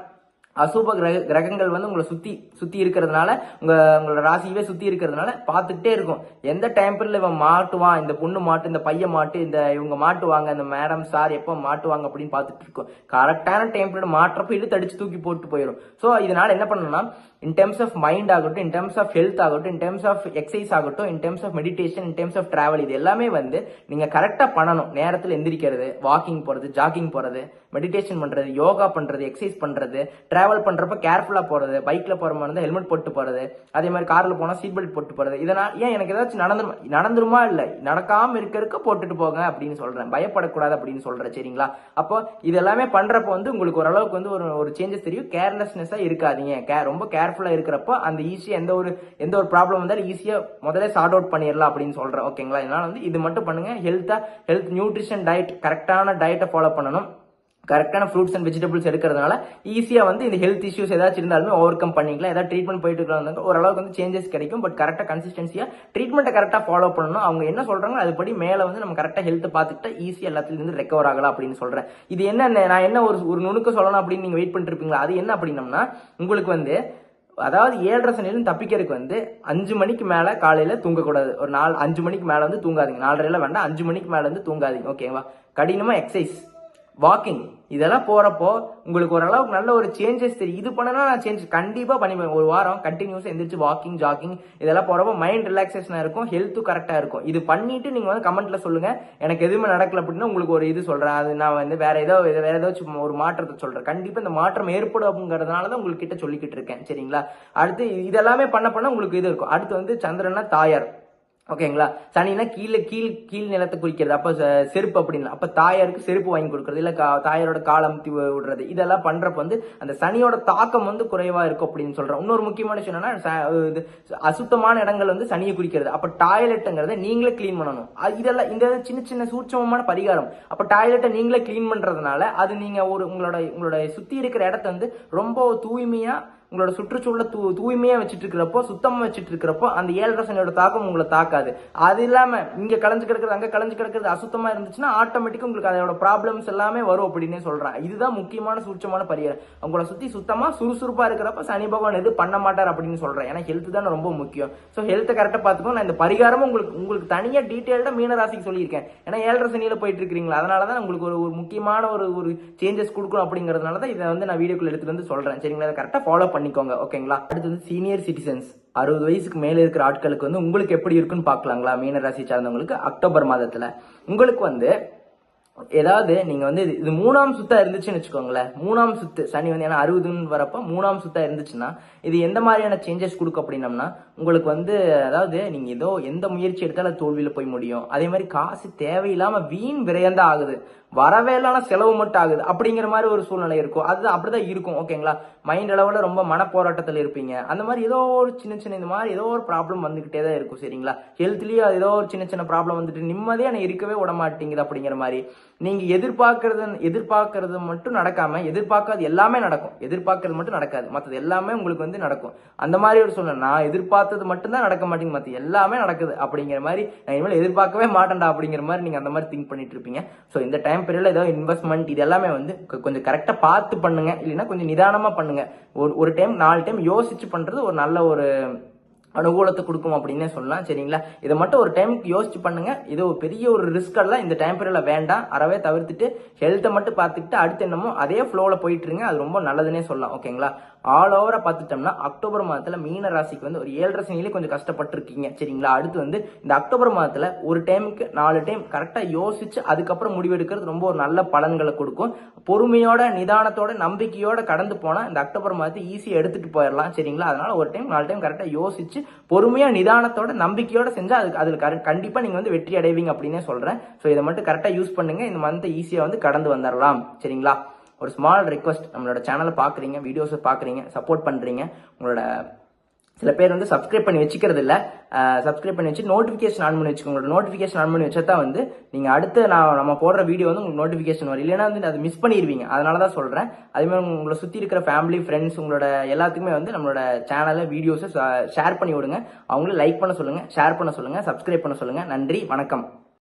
அசுப கிரக கிரகங்கள் வந்து உங்களை சுத்தி சுத்தி இருக்கிறதுனால உங்க உங்களோட ராசியவே சுத்தி இருக்கிறதுனால பார்த்துட்டே இருக்கும். எந்த டைம் பீரியட்ல இவன் மாட்டுவான் இந்த பொண்ணு மாட்டு இந்த பையன் மாட்டு இந்த இவங்க மாட்டுவாங்க இந்த மேடம் சார் எப்போ மாட்டுவாங்க அப்படின்னு பார்த்துட்டு இருக்கும். கரெக்டான டைம் பீரியட் மாட்டுறப்ப இழுத்து அடிச்சு தூக்கி போட்டு போயிடும் ஸோ இதனால என்ன பண்ணணும்னா இன் டேர்ம்ஸ் ஆஃப் மைண்ட் ஆகட்டும் இன் டேர்ம்ஸ் ஆஃப் ஹெல்த் ஆகட்டும் இன் டேர்ம்ஸ் ஆஃப் எக்ஸசைஸ் ஆகட்டும் in terms of meditation in terms of travel இது எல்லாமே வந்து நீங்க கரெக்டா பண்ணணும். நேரத்தில் எந்திரிக்கிறது வாக்கிங் போறது ஜாகிங் போறது மெடிடேஷன் பண்ணுறது யோகா பண்ணுறது எக்ஸசைஸ் பண்ணுறது ட்ராவல் பண்ணுறப்ப கேர்ஃபுல்லாக போகிறது பைக்கில் போகிற மாதிரி இருந்தால் ஹெல்மெட் போட்டு போகிறது அதே மாதிரி காரில் போனால் சீட் பெல்ட் போட்டு போகிறது இதனால் ஏன் எனக்கு ஏதாச்சும் நடந்துருமா நடந்துருமா இல்லை? நடக்காமல் இருக்க போட்டுட்டு போங்க அப்படின்னு சொல்கிறேன் பயப்படக்கூடாது அப்படின்னு சொல்கிறேன் சரிங்களா? அப்போ இது எல்லாமே பண்றப்ப வந்து உங்களுக்கு ஓரளவுக்கு வந்து ஒரு ஒரு சேஞ்சஸ் தெரியும். கேர்லெஸ்னஸாக இருக்காதீங்க. கே ரொம்ப கேர்ஃபுல்லாக இருக்கிறப்போ அந்த ஈஸியாக எந்த ஒரு எந்த ஒரு ப்ராப்ளம் வந்தாலும் ஈஸியாக முதல்ல சார்ட் அவுட் பண்ணிடலாம் அப்படின்னு சொல்கிறேன் ஓகேங்களா இதனால் வந்து இது மட்டும் பண்ணுங்கள் ஹெல்த்தாக ஹெல்த் நியூட்ரிஷன் டயட் கரெக்டான டயட்டை ஃபாலோ பண்ணணும். கரெக்டான ஃப்ரூட்ஸ் அண்ட் வெஜிடபிள்ஸ் எடுக்கிறதுனால ஈஸியாக வந்து இந்த ஹெல்த் இஷ்யூஸ் ஏதாச்சும் இருந்தாலுமே ஓவர் கம் பண்ணிக்கலாம். ஏதாவது ட்ரீட்மெண்ட் போயிட்டு இருக்கிறாங்க ஓரளவுக்கு வந்து சேஞ்சஸ் கிடைக்கும். பட் கரெக்டாக கன்சிஸ்டன்சியாக ட்ரீட்மெண்ட்டை கரெக்டாக ஃபாலோ பண்ணணும் அவங்க என்ன சொல்கிறாங்க அதுபடி மேலே வந்து நம்ம கரெக்டாக ஹெல்த் பார்த்துட்டு ஈஸியாக எல்லாத்துலேருந்து ரெக்கவர் ஆகலாம் அப்படின்னு சொல்கிறேன் இது என்ன நான் என்ன ஒரு ஒரு நுணுக்க சொல்லணும் அப்படின்னு நீங்கள் வெயிட் பண்ணிருப்பீங்களா அது என்ன அப்படின்னம்னா உங்களுக்கு வந்து அதாவது ஏழரை சனிலும் தப்பிக்கிறதுக்கு வந்து அஞ்சு மணிக்கு மேலே காலையில் தூங்கக்கூடாது. ஒரு நாலு அஞ்சு மணிக்கு மேலே வந்து தூங்காதீங்க. நாலரைல வேண்டாம். அஞ்சு மணிக்கு மேலே வந்து தூங்காதீங்க. ஓகேவா? கடினமாக எக்ஸசைஸ் வாக்கிங் இதெல்லாம் போகிறப்போ உங்களுக்கு ஓரளவுக்கு நல்ல ஒரு சேஞ்சஸ் தெரியும் இது பண்ணனா நான் சேஞ்ச் கண்டிப்பாக பண்ணிப்பேன். ஒரு வாரம் கண்டினியூஸாக எந்திரிச்சு வாக்கிங் ஜாக்கிங் இதெல்லாம் போகிறப்போ மைண்ட் ரிலாக்ஸேஷனாக இருக்கும் ஹெல்த்தும் கரெக்டாக இருக்கும். இது பண்ணிட்டு நீங்கள் வந்து கமெண்ட்டில் சொல்லுங்க. எனக்கு எதுவுமே நடக்கல அப்படின்னா உங்களுக்கு ஒரு இது சொல்கிறேன் அது நான் வந்து வேற ஏதோ வேற ஏதாச்சும் ஒரு மாற்றத்தை சொல்கிறேன் கண்டிப்பாக இந்த மாற்றம் ஏற்படும் அப்படிங்கிறதுனால தான் உங்களுக்கு கிட்ட சொல்லிக்கிட்டு இருக்கேன். சரிங்களா? அடுத்து இதெல்லாமே பண்ண பண்ண உங்களுக்கு இது இருக்கும். அடுத்து வந்து சந்திரனா தாயார். ஓகேங்களா? சனினா கீழே கீழ் கீழ் நிலத்தை குறிக்கிறது. அப்போ செருப்பு அப்படின்னு அப்போ தாயாருக்கு செருப்பு வாங்கி கொடுக்குறது. இல்லை கா- தாயாரோட காலம் விடுறது. இதெல்லாம் பண்ணுறப்ப வந்து அந்த சனியோட தாக்கம் வந்து குறைவாக இருக்கும் அப்படின்னு சொல்கிறோம் இன்னொரு முக்கியமான விஷயம் என்னன்னா ச- இது அசுத்தமான இடங்கள் வந்து சனியை குறிக்கிறது. அப்போ டாய்லெட்டுங்கிறத நீங்களே க்ளீன் பண்ணணும். அது இதெல்லாம் இந்த சின்ன சின்ன சூட்சமமான பரிகாரம். அப்போ டாய்லெட்டை நீங்களே க்ளீன் பண்ணுறதுனால அது நீங்கள் ஒரு உங்களோட உங்களோட சுற்றி இருக்கிற இடத்த வந்து ரொம்ப தூய்மையாக உங்களோட சுற்றுச்சூழலை தூ தூய்மையாக வச்சுட்டு இருக்கிறப்போ சுத்தமாக வச்சுட்டு இருக்கிறப்போ அந்த ஏழரை சனியோட தாக்கம் உங்களை தாக்காது. அது இல்லாமல் இங்கே கலைஞ்சு கிடக்குறது அங்கே கலைஞ்சு கிடக்கிறது அசுத்தமாக இருந்துச்சுன்னா ஆட்டோமேட்டிக்காக உங்களுக்கு அதோட ப்ராப்ளம்ஸ் எல்லாமே வரும் அப்படின்னே சொல்கிறேன் இதுதான் முக்கியமான சூட்சமான பரிகாரம். உங்களை சுற்றி சுத்தமாக சுறுசுறுப்பாக இருக்கிறப்ப சனி பகவான் எது பண்ண மாட்டார் அப்படின்னு சொல்கிறேன் ஏன்னா ஹெல்த் தான் ரொம்ப முக்கியம். ஸோ ஹெல்த்தை கரெக்டாக பார்த்துக்கோ நான் இந்த பரிகாரமும் உங்களுக்கு உங்களுக்கு தனியாக டீட்டெயில்டாக மீனராசிக்கு சொல்லியிருக்கேன். ஏன்னா ஏழரை ரசனியில் போயிட்டு இருக்கிறீங்களா அதனால தான் உங்களுக்கு ஒரு ஒரு முக்கியமான ஒரு ஒரு சேஞ்சஸ் கொடுக்கணும் அப்படிங்கறதுனால தான் இதை வந்து நான் வீடியோக்குள்ள எடுத்துகிட்டு வந்து சொல்கிறேன் சரிங்களா? அதை கரெக்டாக ஃபாலோ பண்ணி பண்ணிக்கோங்க ஓகேங்களா? அடுத்து வந்து சீனியர் சிட்டிசன்ஸ் அறுபது வயசுக்கு மேல இருக்கிற ஆட்களுக்கு வந்து உங்களுக்கு எப்படி இருக்குன்னு பார்க்கலாங்களா? மீன ராசி சார்ந்தவங்களுக்கு அக்டோபர் மாதத்துல. உங்களுக்கு வந்து ஏதாவது நீங்க வந்து இது- இது மூணாம் சுத்தா இருந்துச்சுன்னு வச்சுக்கோங்களேன். மூணாம் சுத்து சனி வந்து ஏன்னா அறுபதுன்னு வரப்ப மூணாம் சுத்தா இருந்துச்சுன்னா இது எந்த மாதிரியான சேஞ்சஸ் கொடுக்கும் அப்படின்னம்னா உங்களுக்கு வந்து அதாவது நீங்க ஏதோ எந்த முயற்சி எடுத்தாலும் தோல்வியில் தோல்வியில போய் முடியும். அதே மாதிரி காசு தேவையில்லாம வீண் விரயம்தான் ஆகுது. வரவே செலவு மட்டும் ஆகுது. அப்படிங்கிற மாதிரி ஒரு சூழ்நிலை இருக்கும். அது அப்படிதான் இருக்கும் ஓகேங்களா மைண்ட் அளவில் ரொம்ப மனப்போராட்டத்தில் இருப்பீங்க. அந்த மாதிரி ஏதோ ஒரு சின்ன சின்ன இந்த மாதிரி ஏதோ ஒரு ப்ராப்ளம் வந்துகிட்டே தான் இருக்கும் சரிங்களா? ஹெல்த்லயும் ஏதோ ஒரு சின்ன சின்ன ப்ராப்ளம் வந்துட்டு நிம்மதியாக நான் இருக்கவே விட மாட்டேங்குது அப்படிங்கிற மாதிரி. நீங்க எதிர்பார்க்கறது எதிர்பார்க்கறது மட்டும் நடக்காம எதிர்பார்க்காது எல்லாமே நடக்கும். எதிர்பார்க்கறது மட்டும் நடக்காது. மற்றது எல்லாமே உங்களுக்கு வந்து நடக்கும். அந்த மாதிரி ஒரு சூழ்நிலை. நான் எதிர்பார்த்தது மட்டும்தான் நடக்க மாட்டேங்குது. மற்ற எல்லாமே நடக்குது அப்படிங்கிற மாதிரி நான் இனிமேல் எதிர்பார்க்கவே மாட்டேன்டா அப்படிங்கிற மாதிரி நீங்க அந்த மாதிரி திங்க் பண்ணிட்டு இருப்பீங்க. ஸோ இந்த டைம் பீரியட்ல ஏதோ இன்வெஸ்ட்மெண்ட் இது எல்லாமே வந்து கொஞ்சம் கரெக்டாக பார்த்து பண்ணுங்க. இல்லைன்னா கொஞ்சம் நிதானமாக பண்ணுங்க. ஒரு ஒரு டைம் நாலு டைம் யோசிச்சு பண்ணுறது ஒரு நல்ல ஒரு அனுகூலத்தை கொடுக்கும் அப்படின்னே சொல்லலாம். சரிங்களா? இதை மட்டும் ஒரு டைமுக்கு யோசிச்சு பண்ணுங்க. இது ஒரு பெரிய ஒரு ரிஸ்க் எல்லாம் இந்த டைம் பீரியட்ல வேண்டாம். அறவே தவிர்த்துட்டு ஹெல்த்தை மட்டும் பார்த்துக்கிட்டு அடுத்து என்னமோ அதே ஃப்ளோவில் போயிட்டுருங்க அது ரொம்ப நல்லதுன்னே சொல்லலாம். ஓகேங்களா ஆல் ஓவரா பார்த்துட்டோம்னா அக்டோபர் மாதத்துல மீன ராசிக்கு வந்து ஒரு ஏழரை சனியிலே கொஞ்சம் கஷ்டப்பட்டிருக்கீங்க. சரிங்களா? அடுத்து வந்து இந்த அக்டோபர் மாதத்துல ஒரு டைமுக்கு நாலு டைம் கரெக்டா யோசிச்சு அதுக்கப்புறம் முடிவெடுக்கிறது ரொம்ப ஒரு நல்ல பலன்களை கொடுக்கும். பொறுமையோட நிதானத்தோட நம்பிக்கையோட கடந்து போனா இந்த அக்டோபர் மாதத்தை ஈஸியா எடுத்துட்டு போயிடலாம். சரிங்களா? அதனால ஒரு டைம் நாலு டைம் கரெக்டா யோசிச்சு பொறுமையா நிதானத்தோட நம்பிக்கையோட செஞ்சா அதுக்கு அதுல கர- கண்டிப்பா நீங்க வந்து வெற்றி அடைவீங்க அப்படின்னே சொல்றேன். ஸோ இதை மட்டும் கரெக்டா யூஸ் பண்ணுங்க. இந்த மந்த்தை ஈஸியா வந்து கடந்து வந்துடலாம் சரிங்களா? ஒரு ஸ்மால் ரெக்வஸ்ட் நம்மளோட சேனலை பார்க்குறீங்க வீடியோஸை பார்க்குறீங்க சப்போர்ட் பண்ணுறீங்க உங்களோட சில பேர் வந்து சப்ஸ்கிரைப் பண்ணி வச்சுக்கிறது இல்லை. சப்ஸ்கிரைப் பண்ணி வச்சு நோட்டிஃபிகேஷன் ஆன் பண்ணி வச்சுக்கோங்க. உங்களோட நோட்டிஃபிகேஷன் ஆன் பண்ணி வச்சா தான் வந்து நீங்கள் அடுத்து நான் நம்ம போடுற வீடியோ வந்து உங்களுக்கு நோட்டிஃபிகேஷன் வரும். இல்லைன்னா வந்து அதை மிஸ் பண்ணிடுவீங்க அதனால தான் சொல்கிறேன் அதே மாதிரி உங்களை சுற்றி இருக்கிற ஃபேமிலி ஃப்ரெண்ட்ஸ் உங்களோட எல்லாத்துக்குமே வந்து நம்மளோட சேனலை வீடியோஸை ஷேர் பண்ணி விடுங்க. அவங்களும் லைக் பண்ண சொல்லுங்கள் ஷேர் பண்ண சொல்லுங்கள் சப்ஸ்கிரைப் பண்ண சொல்லுங்கள் நன்றி வணக்கம்.